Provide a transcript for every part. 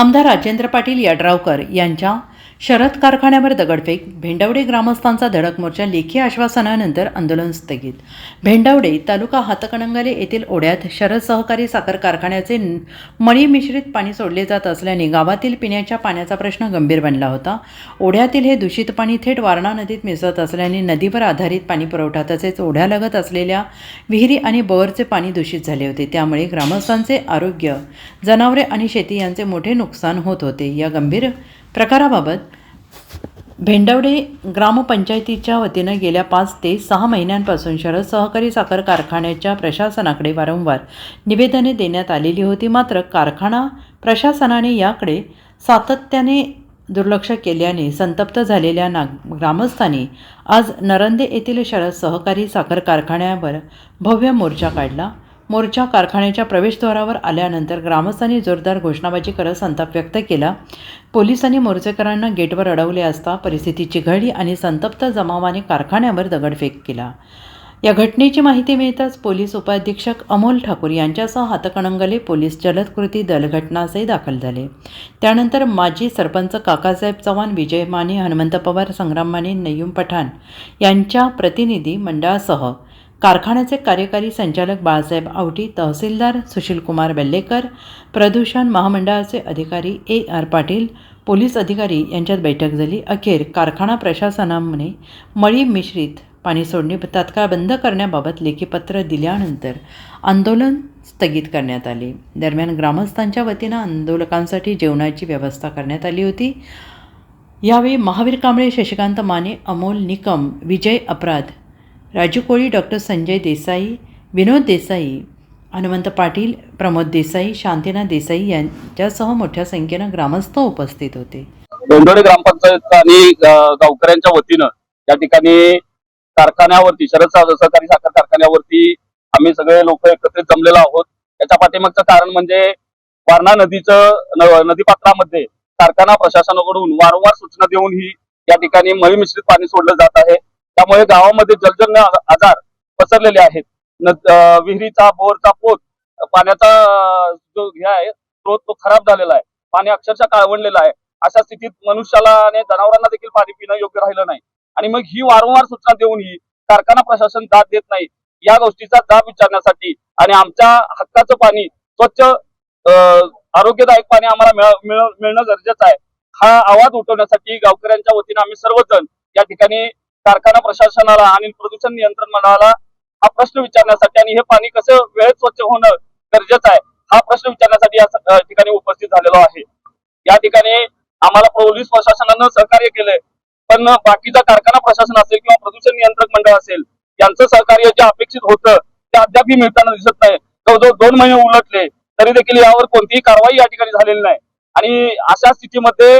आमदार राजेंद्र पाटील यड्रावकर यांच्या शरद कारखान्यावर दगडफेक भेंडवडे ग्रामस्थांचा धडक मोर्चा लेखी आश्वासनानंतर आंदोलन स्थगित. भेंडवडे तालुका हातकणंगले येथील ओढ्यात शरद सहकारी साखर कारखान्याचे न- मळी मिश्रित पाणी सोडले जात असल्याने गावातील पिण्याच्या पाण्याचा प्रश्न गंभीर बनला होता. ओढ्यातील हे दूषित पाणी थेट वारणा नदीत मिसळत असल्याने नदीवर आधारित पाणी पुरवठा तसेच ओढ्यालगत असलेल्या विहिरी आणि बोअरचे पाणी दूषित झाले होते. त्यामुळे ग्रामस्थांचे आरोग्य जनावरे आणि शेती यांचे मोठे नुकसान होत होते. या गंभीर प्रकाराबाबत भेंडवडे ग्रामपंचायतीच्या वतीनं गेल्या पाच ते सहा महिन्यांपासून शरद सहकारी साखर कारखान्याच्या प्रशासनाकडे वारंवार निवेदने देण्यात आलेली होती. मात्र कारखाना प्रशासनाने याकडे सातत्याने दुर्लक्ष केल्याने संतप्त झालेल्या नाग ग्रामस्थांनी आज नरंदे येथील शरद सहकारी साखर कारखान्यावर भव्य मोर्चा काढला. मोर्चा कारखान्याच्या प्रवेशद्वारावर आल्यानंतर ग्रामस्थांनी जोरदार घोषणाबाजी करत संताप व्यक्त केला. पोलिसांनी मोर्चेकरांना गेटवर अडवले असता परिस्थिती चिघळली आणि संतप्त जमावाने कारखान्यावर दगडफेक केला. या घटनेची माहिती मिळताच पोलीस उपाधीक्षक अमोल ठाकूर यांच्यासह हातकणंगले पोलीस जलद कृती दल घटनास्थळी दाखल झाले. त्यानंतर माजी सरपंच काकासाहेब चव्हाण विजय माने हनुमंत पवार संग्राम माने नय्यूम पठाण यांच्या प्रतिनिधी मंडळासह कारखान्याचे कार्यकारी संचालक बाळासाहेब आवटी तहसीलदार सुशीलकुमार बेल्लेकर प्रदूषण महामंडळाचे अधिकारी ए आर पाटील पोलीस अधिकारी यांच्यात बैठक झाली. अखेर कारखाना प्रशासनाने मळी मिश्रित पाणी सोडणे तात्काळ बंद करण्याबाबत लेखीपत्र दिल्यानंतर आंदोलन स्थगित करण्यात आले. दरम्यान ग्रामस्थांच्या वतीनं आंदोलकांसाठी जेवणाची व्यवस्था करण्यात आली होती. यावेळी महावीर कांबळे शशिकांत माने अमोल निकम विजय अपराध राजू कोळी डॉक्टर संजय देसाई विनोद देसाई हनुमंत पाटील प्रमोद देसाई शांतीनाथ देसाई यांच्यासह मोठ्या संख्येनं ग्रामस्थ उपस्थित होते. बेंडोडे ग्रामपंचायत आणि गावकऱ्यांच्या वतीनं या ठिकाणी कारखान्यावरती शरद सहकारी साखर कारखान्यावरती आम्ही सगळे लोक एकत्रित जमलेलो आहोत. याच्या पाठीमागचं कारण म्हणजे वारणा नदीचं नदीपात्रामध्ये कारखाना प्रशासनाकडून वारंवार सूचना देऊन ही या ठिकाणी मळी मिश्रित पाणी सोडलं जात आहे. त्यामुळे गावामध्ये जलजन्य आजार पसरलेले आहेत. विहिरीचा बोरचा पोत पाण्याचा जो हे आहे स्रोत तो खराब झालेला आहे. पाणी अक्षरशः काळवणलेलं आहे. अशा स्थितीत मनुष्याला आणि जनावरांना देखील पाणी पिणं योग्य राहिलं नाही. आणि मग ही वारंवार सूचना देऊनही कारखाना प्रशासन दाद देत नाही. या गोष्टीचा दाब विचारण्यासाठी आणि आमच्या हक्काचं पाणी स्वच्छ अं, आरोग्यदायक पाणी आम्हाला मिळ- मिळणं गरजेचं आहे. हा आवाज उठवण्यासाठी गावकऱ्यांच्या वतीने आम्ही सर्वजण या ठिकाणी कारखाना प्रशासनाला आणि प्रदूषण नियंत्रण मंडळाला हा प्रश्न विचारण्यासाठी आणि हे पाणी कसं वेळेत स्वच्छ होणं गरजेचं आहे हा प्रश्न विचारण्यासाठी या ठिकाणी उपस्थित झालेलो आहे. या ठिकाणी आम्हाला पोलीस प्रशासनानं सहकार्य केलंय पण बाकीचा कारखाना प्रशासन असेल किंवा प्रदूषण नियंत्रक मंडळ असेल यांचं सहकार्य जे अपेक्षित होतं ते अद्यापही मिळताना दिसत नाही. जवळजवळ दोन महिने उलटले तरी देखील यावर कोणतीही कारवाई या ठिकाणी झालेली नाही. आणि अशा स्थितीमध्ये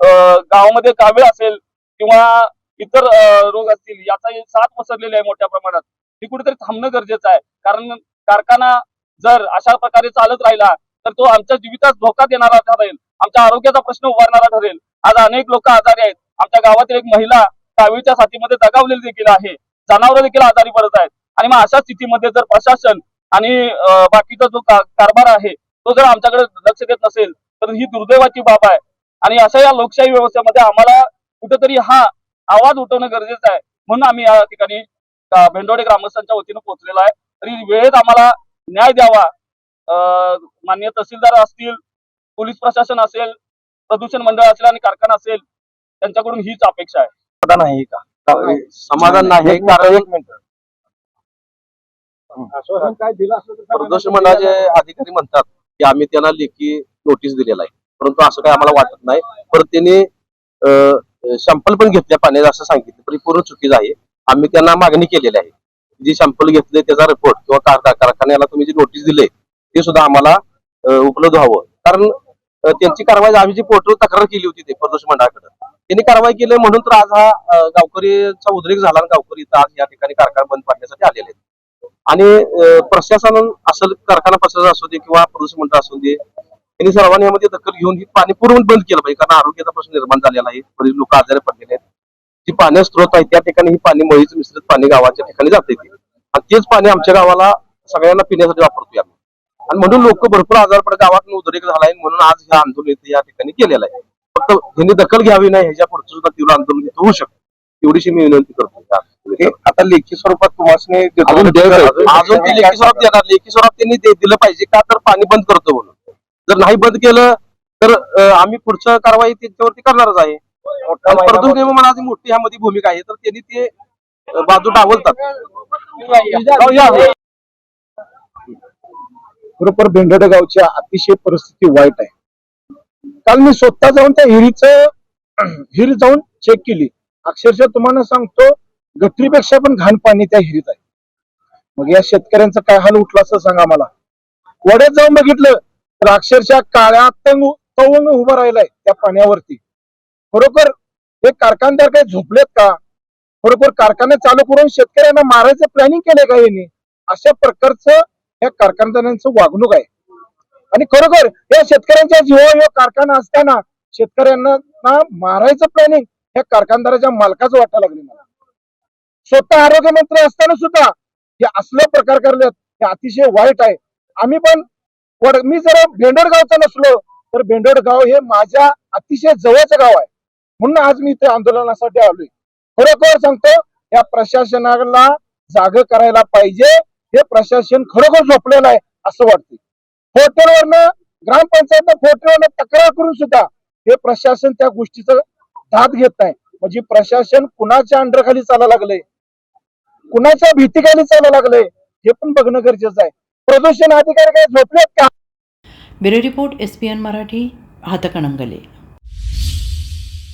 गावामध्ये कावीळ असेल किंवा इतर रोग असतील याचा साथ पसरलेली आहे मोठ्या प्रमाणात. हे कुठेतरी थांबणं गरजेचं आहे. कारण कारखाना जर अशा प्रकारे चालत राहिला तर तो आमच्या जीवितास धोका देणारा ठरेल. आमच्या आरोग्याचा प्रश्न उभारणारा ठरेल. आज अनेक लोक आजारी आहेत. आमच्या गावातील एक महिला कावीळच्या साथीमध्ये दगावलेली देखील आहे. जनावर देखील आजारी पडत आहेत. आणि मग अशा स्थितीमध्ये जर प्रशासन आणि बाकीचा जो कारभार आहे तो जर आमच्याकडे लक्ष देत नसेल तर ही दुर्दैवाची बाब आहे. आणि अशा या लोकशाही व्यवस्थेमध्ये आम्हाला कुठेतरी हा आवाज उठवणं गरजेचं आहे. म्हणून आम्ही या ठिकाणी भेंडोडे ग्रामस्थांच्या वतीनं पोहोचलेलो आहे. तरी वेळेत आम्हाला न्याय द्यावा. अं, माननीय तहसीलदार असतील पोलीस प्रशासन असेल प्रदूषण मंडळ असेल आणि कारखाना असेल त्यांच्याकडून हीच अपेक्षा आहे. समाधान आहे का? समाधान नाही. कारण प्रदूषण मंडळाचे अधिकारी म्हणतात की आम्ही त्यांना लेखी नोटीस दिलेला आहे. परंतु असं काही आम्हाला वाटत नाही. परत त्यांनी सॅम्पल पण घेतल्या पाण्यात असं सांगितलं तरी पूर्ण चुकीचं आहे. आम्ही त्यांना मागणी केलेली आहे. जी सॅम्पल घेतले त्याचा रिपोर्ट किंवा कारखान्याला तुम्ही जी नोटीस दिले ते सुद्धा आम्हाला उपलब्ध व्हावं कारण त्यांची कारवाई आम्ही जी पोर्टल तक्रार केली होती ते प्रदूषण मंडळाकडे त्यांनी कारवाई केली म्हणून तर आज हा गावकरीचा उद्रेक झाला आणि गावकरी आज या ठिकाणी कारखाना बंद पाडण्यासाठी आलेले आहेत. आणि प्रशासन असेल कारखाना प्रशासन असू दे किंवा प्रदूषण मंडळ असू दे त्यांनी सर्वांनी यामध्ये दखल घेऊन ही पाणी पूर्ण बंद केलं पाहिजे. कारण आरोग्याचा प्रश्न निर्माण झालेला आहे. बरीच लोक आजारी पडलेले आहेत. जी पाण्या स्त्रोत आहे त्या ठिकाणी ही पाणी मळीचं मिश्रित पाणी गावाच्या ठिकाणी जाते. आणि तेच पाणी आमच्या गावाला सगळ्यांना पिण्यासाठी वापरतोय आम्ही. आणि म्हणून लोक भरपूर आजार पडत गावात उद्रेक झालाय म्हणून आज हे आंदोलन या ठिकाणी केलेलं आहे. फक्त त्यांनी दखल घ्यावी नाही ह्याच्या पुढचं सुद्धा तीव्र आंदोलन होऊ शकतं. एवढीशी मी विनंती करतो. आता लेखी स्वरूपात तुम्हाला अजून लेखी स्वरात देणार. लेखी स्वरात त्यांनी दिलं पाहिजे का तर पाणी बंद करतो म्हणून. जर नाही बंद केलं तर आम्ही पुढचं कारवाई त्यांच्यावरती करणारच आहे. प्रदूषण नियमनाची मोठी ह्यामध्ये भूमिका आहे तर त्यांनी ते बाजू डावलतात. बरोबर भेंडड गावच्या अतिशय परिस्थिती वाईट आहे. काल मी स्वतः जाऊन त्या हिरीचं हिरी जाऊन चेक केली. अक्षरशः तुम्हाला सांगतो गटरीपेक्षा पण घाण पाणी त्या हिरीत आहे. मग या शेतकऱ्यांचा काय हाल उठला असं सांगा मला. वड्यात जाऊन बघितलं तर अक्षरशः काळ्या तंग तवंग उभं राहिलाय त्या पाण्यावरती. खरोखर हे कारखानदार काही झोपलेत का? खरोखर कारखाने चालू करून शेतकऱ्यांना मारायचं प्लॅनिंग केलंय का यांनी? अशा प्रकारचं या कारखानदारांचं वागणूक आहे. आणि खरोखर या शेतकऱ्यांच्या जीवावर कारखाना असताना शेतकऱ्यांना मारायचं प्लॅनिंग या कारखानदाराच्या मालकाचं वाटायला लागले मला. स्वतः आरोग्यमंत्री असताना सुद्धा हे असले प्रकार करलेत हे अतिशय वाईट आहे. आम्ही पण मी जर भेंडोड गावचा नसलो तर भेंडोड गाव हे माझ्या अतिशय जवळचं गाव आहे. म्हणून आज मी इथे आंदोलनासाठी आलोय. खरोखर सांगतो या प्रशासनाला जाग करायला पाहिजे. हे प्रशासन खरोखर झोपलेलं आहे असं वाटतं फोटोवरनं ग्रामपंचायत फोटोवरनं तक्रार करून सुद्धा हे प्रशासन त्या गोष्टीचं धात घेत नाही. म्हणजे प्रशासन कुणाच्या अंडरखाली चालायला लागले कुणाच्या भीतीखाली चालायला लागले हे पण बघणं गरजेचं आहे. प्रदूषण अधिकारी काही झोपलेत का? Bureau report S P N Marathi Hatkanangale.